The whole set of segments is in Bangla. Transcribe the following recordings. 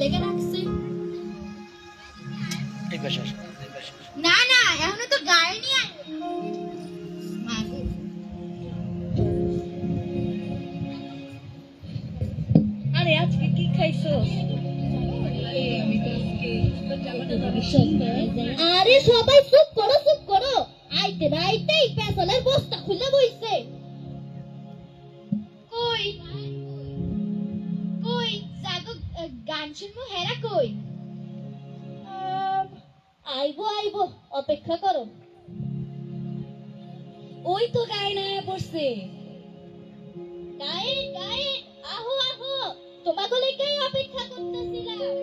লেগে রাখছে। না না এখনও তো গায়ে নিয়ে আরে আজকে কি খাইছো? আরে সবাই চুপ করো চুপ করো। আইতে না আইতেই পেছনের বস্তা খুলে বইছে। কই? গান শুনব, হেরা কই? আইবো আইবো, অপেক্ষা করো। ওই তো গায়ে পড়ছে গায়ে গায়ে, আহো আহো তোমাকে লেগেই অপেক্ষা করতেছিলাম।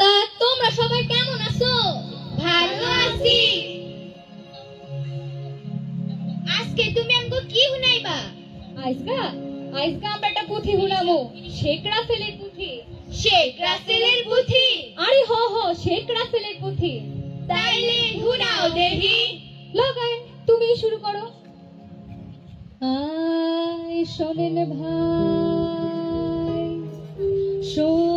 তা তোমরা সবাই কেমন আছো? ভালো আছি। আজকে তুমি আমাকে কি শুনাইবা? আইসগা আইসগা আমরা একটা পুঁথি হুনামো শেখ রাসেলের পুথি। শেখ রাসেলের পুঁথি। আরে হ হ শেখ রাসেলের পুথি। তাইলে হুনাও দেখি লাগাই তুমি শুরু করো। আয় শোনেন ভাই শোনেন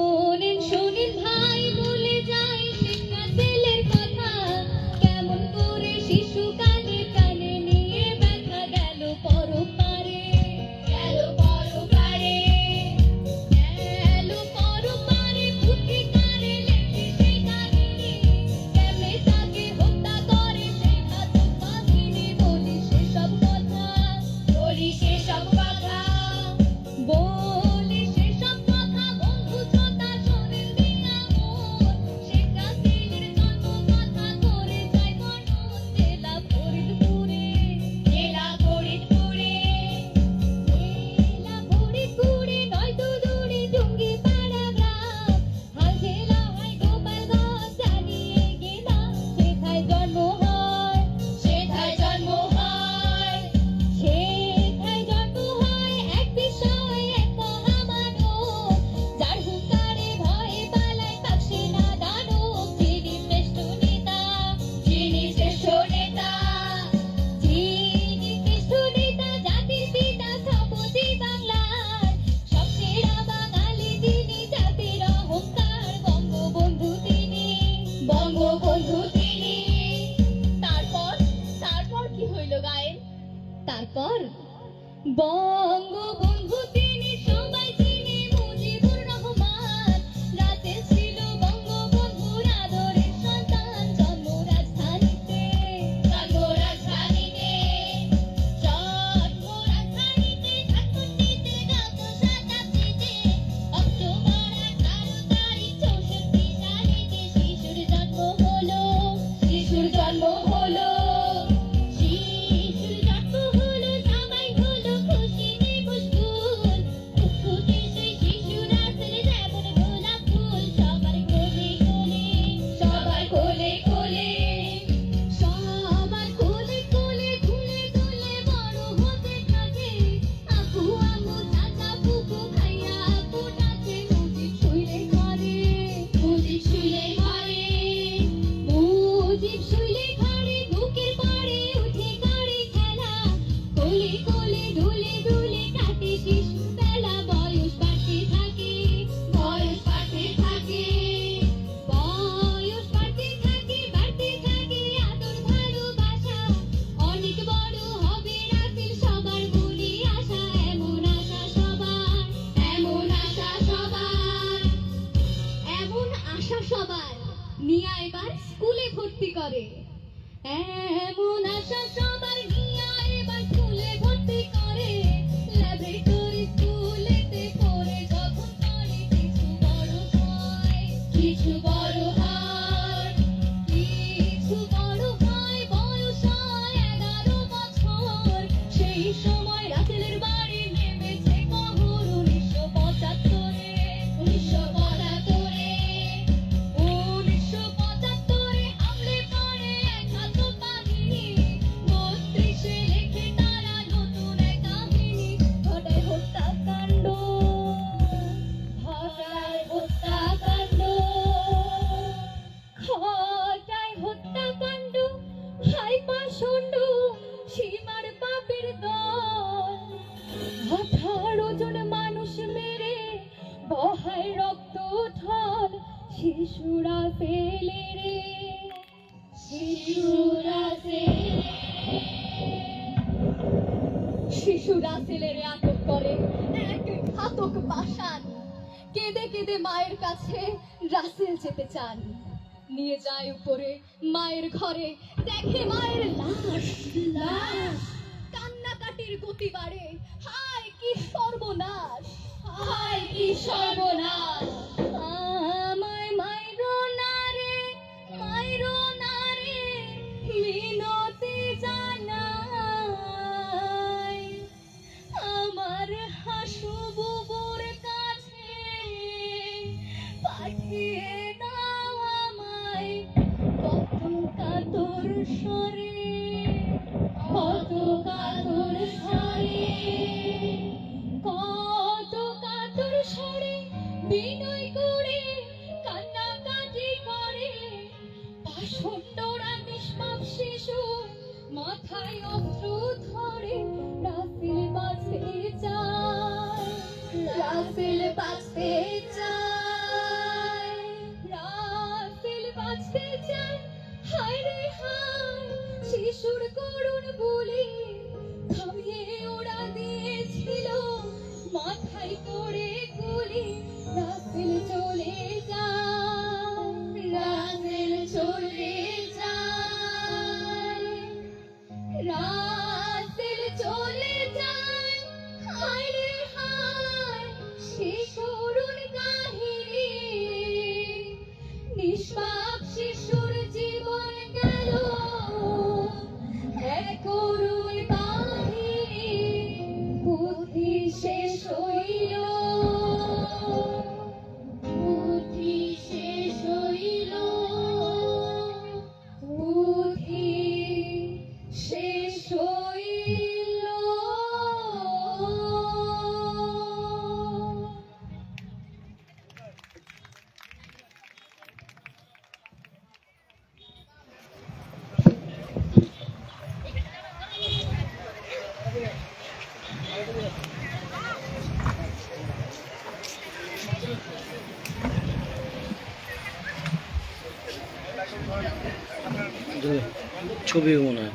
বঙ্গবন্ধু করে। এমন আশা সবার এবার স্কুলে ভর্তি করে। ল্যাবরেটরি স্কুলেতে পড়ে যখন কিছু বড় হয়। কিছু শিশুরা ফেলে রে। শিশুরা শিশুরা ছেলেরে আটক করে। এক ঘাতক পাষাণ কেঁদে কেঁদে মায়ের কাছে রাসেল যেতে চান। নিয়ে যায় উপরে মায়ের ঘরে। দেখে মায়ের লাশ। লাশ। কান্নাকাটির গতি বাড়ে। হায় কি সর্বনাশ। হায় কি সর্বনাশ। পাষণ্ডরা নিষ্পাপ শিশু, মাথায় অস্ত্র ধরে, রাসেল বাঁচতে চায়। রাসেল বাঁচতে চায়। রাসেল বাঁচতে চায়। হায় রে হায়, শিশুর ছবি মনে হয়।